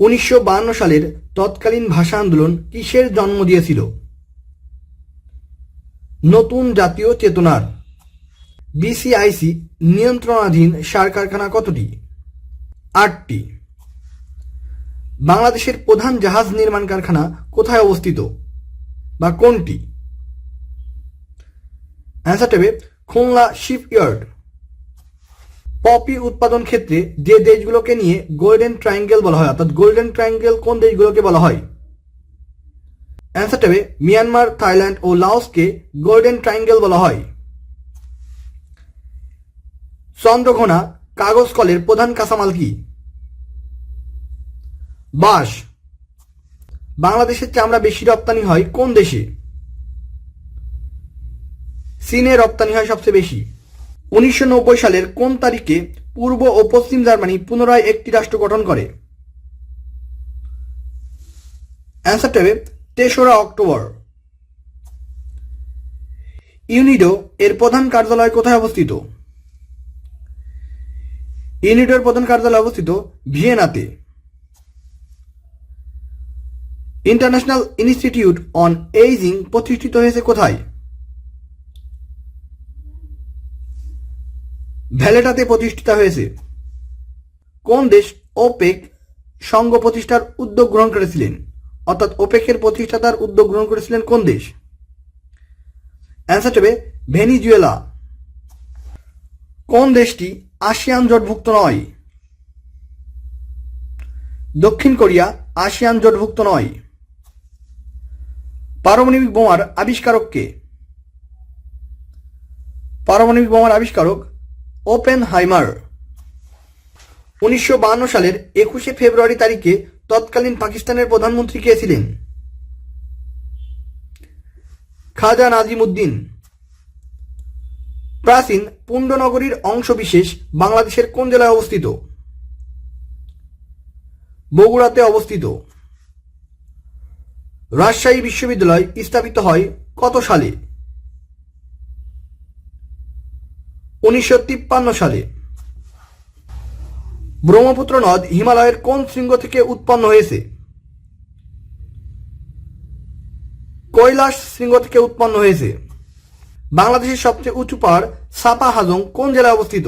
উনিশশো সালের তৎকালীন ভাষা আন্দোলন কিসের জন্ম দিয়েছিল? নতুন জাতীয় চেতনার। বিসিআইসি নিয়ন্ত্রণাধীন সার কারখানা কতটি? আটটি। বাংলাদেশের প্রধান জাহাজ নির্মাণ কারখানা কোথায় অবস্থিত? বা কোনটি? অ্যান্সার হবে খুলনা শিপইয়ার্ড। পপি উৎপাদন ক্ষেত্রে যে দেশগুলোকে নিয়ে গোল্ডেন ট্রায়াঙ্গেল বলা হয়, অর্থাৎ গোল্ডেন ট্রায়াঙ্গেল কোন দেশগুলোকে বলা হয়? অ্যান্সার হবে মিয়ানমার, থাইল্যান্ড ও লাওসকে গোল্ডেন ট্রায়াঙ্গেল বলা হয়। চন্দ্রঘোনা কাগজ কলের প্রধান কাঁচামাল কি? বাঁশ। বাংলাদেশের চামড়া বেশি রপ্তানি হয় কোন দেশে? চীনে রপ্তানি হয় সবচেয়ে বেশি। উনিশশো নব্বই সালের কোন তারিখে পূর্ব ও পশ্চিম জার্মানি পুনরায় একটি রাষ্ট্র গঠন করে? তেসরা অক্টোবর। ইউনিডো এর প্রধান কার্যালয় কোথায় অবস্থিত? ইউনিডোর প্রধান কার্যালয় অবস্থিত ভিয়েনাতে। ইন্টারন্যাশনাল ইনস্টিটিউট অন এইজিং প্রতিষ্ঠিত হয়েছে কোথায়? ভ্যালেটাতে প্রতিষ্ঠিত হয়েছে। কোন দেশ ওপেক সংঘ প্রতিষ্ঠার উদ্যোগ গ্রহণ করেছিলেন? অর্থাৎ ওপেকের প্রতিষ্ঠাতার উদ্যোগ গ্রহণ করেছিলেন কোন দেশ? অ্যান্সার হবে ভেনিজুয়েলা। কোন দেশটি আসিয়ান জোটভুক্ত নয়? দক্ষিণ কোরিয়া আসিয়ান জোটভুক্ত নয়। পারমাণবিক বোমার আবিষ্কারক কে পারমাণবিক বোমার আবিষ্কারক ওপেন হাইমার উনিশশো সালের একুশে ফেব্রুয়ারি তারিখে তৎকালীন পাকিস্তানের প্রধানমন্ত্রী কে ছিলেন? খাজা নাজিম উদ্দিন প্রাচীন পুণ্ডনগরীর অংশবিশেষ বাংলাদেশের কোন জেলায় অবস্থিত? বগুড়াতে অবস্থিত। রাজশাহী বিশ্ববিদ্যালয় স্থাপিত হয় কত সালে? উনিশশো তিপ্পান্ন সালে। ব্রহ্মপুত্র নদ হিমালয়ের কোন শৃঙ্গ থেকে উৎপন্ন হয়েছে? কৈলাস শৃঙ্গ থেকে উৎপন্ন হয়েছে। বাংলাদেশের সবচেয়ে উঁচু পাহাড় সাপা হাজং কোন জেলায় অবস্থিত?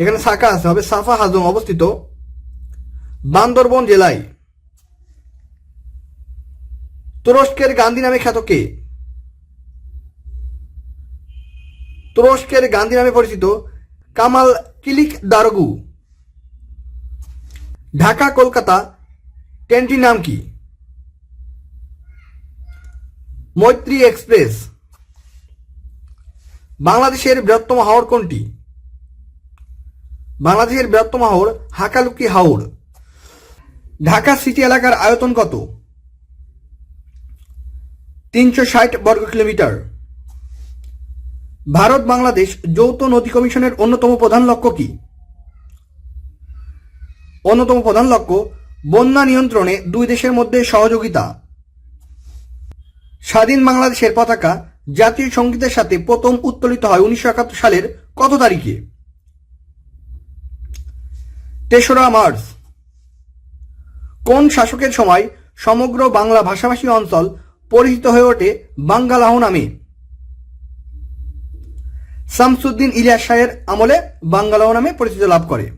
এখানে শাখা আছে, হবে সাফা হাজং অবস্থিত বান্দরবন জেলায়। তুরস্কের গান্ধী নামে খ্যাত কে? তুরস্কের গান্ধী নামে পরিচিত কামাল কিলিক দারগু। ঢাকা, কলকাতা, ট্রেনটির নাম কি? মৈত্রী এক্সপ্রেস। বাংলাদেশের বৃহত্তম হাওর কোনটি? বাংলাদেশের বৃহত্তম হাওর হাকালুকি হাওর। ঢাকা সিটি এলাকার আয়তন কত? তিনশো ষাট বর্গ কিলোমিটার। ভারত বাংলাদেশ যৌথ নদী কমিশনের অন্যতম প্রধান লক্ষ্য কি? অন্যতম প্রধান লক্ষ্য, বন্যা নিয়ন্ত্রণে দুই দেশের মধ্যে সহযোগিতা। স্বাধীন বাংলাদেশের পতাকা জাতীয় সঙ্গীতের সাথে প্রথম উত্তোলিত হয় উনিশশো একাত্তর সালের কত তারিখে? তেসরা মার্চ। কোন শাসকের সময় সমগ্র বাংলা ভাষাভাষী অঞ্চল পরিচিত হয়ে ওঠে বাঙ্গালাহ নামে? শামসুদ্দিন ইলিয়াস শাহের আমলে বাঙ্গালাহ নামে পরিচিত লাভ করে।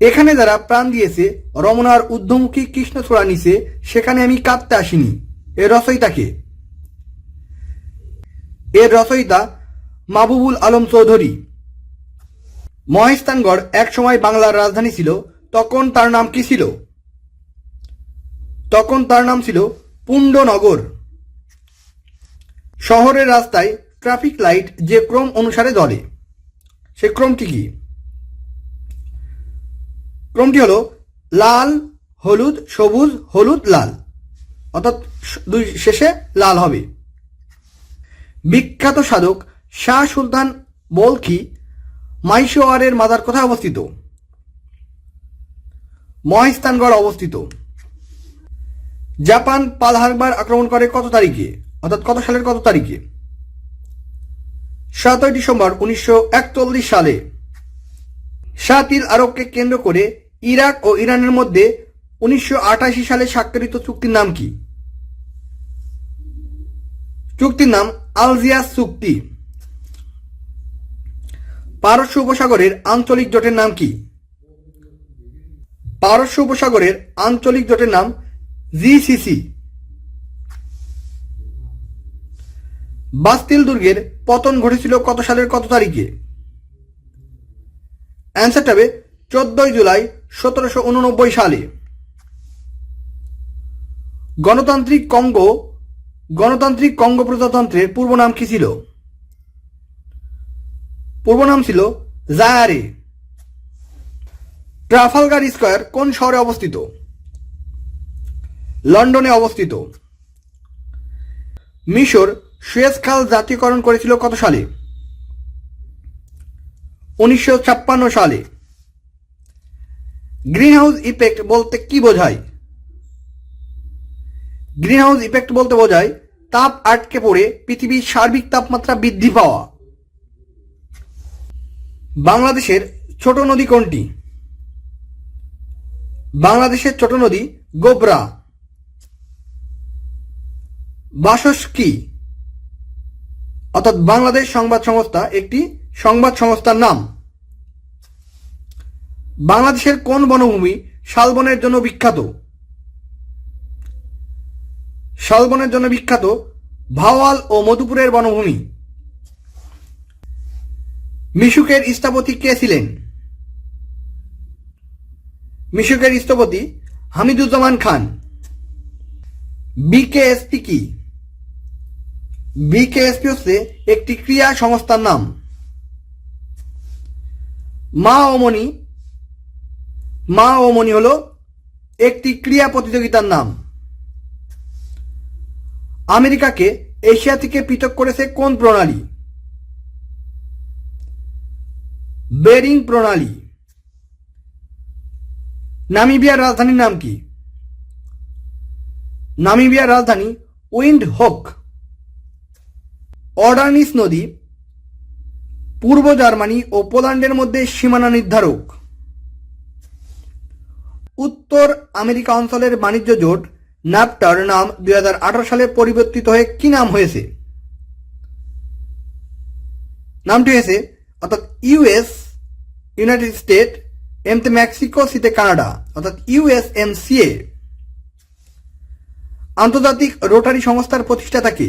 এখানে যারা প্রাণ দিয়েছে, রমনার ঊর্ধ্বমুখী কৃষ্ণচূড়া নিচে সেখানে আমি কাঁদতে আসিনি। এর রচয়িতাকে। এর রচয়িতা মাহবুবুল আলম চৌধুরী। মহেস্তানগড় এক সময় বাংলার রাজধানী ছিল, তখন তার নাম কি ছিল? তখন তার নাম ছিল পুণ্ডনগর শহরের রাস্তায় ট্রাফিক লাইট যে ক্রম অনুসারে জ্বলে সে ক্রমটি কি? ক্রমটি হলো লাল, হলুদ, সবুজ, হলুদ, লাল। অর্থাৎ দুই শেষে লাল হবে। বিখ্যাত সাধক শাহ সুলতান বলখি মাইশোয়ারের মাজার কোথায় অবস্থিত? মহেস্তানগড় অবস্থিত। জাপান পাল হারবার আক্রমণ করে কত তারিখে? অর্থাৎ কত সালের কত তারিখে? সাতই ডিসেম্বর উনিশশো একচল্লিশ সালে। শাতিল আরবকে কেন্দ্র করে ইরাক ও ইরানের মধ্যে উনিশশো সালে স্বাক্ষরিত চুক্তির নাম কি? চুক্তির নাম আলজিয়াস চুক্তি। পারস্য উপসাগরের আঞ্চলিক জোটের নাম কি? পারস্য উপসাগরের আঞ্চলিক জোটের নাম জিসিসি বাস্তিল দুর্গের পতন ঘটেছিল কত সালের কত তারিখে? অ্যান্সারটা হবে চোদ্দই জুলাই সতেরোশো উননব্বই সালে। গণতান্ত্রিক কঙ্গো গণতান্ত্রিক কঙ্গো প্রজাতন্ত্রের পূর্ব নাম কি ছিল? পূর্ব নাম ছিল জায়ারে। ট্রাফালগার স্কোয়ার কোন শহরে অবস্থিত? লন্ডনে অবস্থিত। মিশর সুয়েজ খাল জাতীয়করণ করেছিল কত সালে? উনিশশো ছাপ্পান্ন সালে। গ্রিনহাউস ইফেক্ট বলতে কি বোঝায়? গ্রিনহাউস ইফেক্ট বলতে বোঝায়, তাপ আটকে পড়ে পৃথিবীর সার্বিক তাপমাত্রা বৃদ্ধি পাওয়া। বাংলাদেশের ছোট নদী কোনটি? বাংলাদেশের ছোট নদী গোবরা। বাসস কি? অর্থাৎ বাংলাদেশ সংবাদ সংস্থা একটি সংবাদ সংস্থার নাম। বাংলাদেশের কোন বনভূমি শালবনের জন্য বিখ্যাত? শালবনের জন্য বিখ্যাত ভাওয়াল ও মধুপুরের বনভূমি। মিশুকের স্থপতি কে ছিলেন? মিশুকের স্থপতি হামিদুজ্জামান খান। বিকেএসপি কি? বিকেএসপি একটি ক্রিয়া সংস্থার নাম। মা মণি। মা মণি হল একটি ক্রিয়া প্রতিযোগিতার নাম। আমেরিকাকে এশিয়া থেকে পৃথক করেছে কোন প্রণালী? বেরিং প্রণালী। নামিবিয়ার রাজধানীর নাম কি? নামিবিয়ার রাজধানী উইন্ড হোক অর্ডানিস নদী, পূর্ব জার্মানি ও পোল্যান্ডের মধ্যে সীমানা নির্ধারক। উত্তর আমেরিকা অঞ্চলের বাণিজ্য জোট, ন্যাপটার নাম দুই হাজার আঠারো সালে পরিবর্তিত হয়ে কি নাম হয়েছে? নামটি হয়েছে, অর্থাৎ ইউএস ইউনাইটেড স্টেট, এমতে মেক্সিকো, সিতে কানাডা, অর্থাৎ ইউএসএমসিএ আন্তর্জাতিক রোটারি সংস্থার প্রতিষ্ঠাতা কে?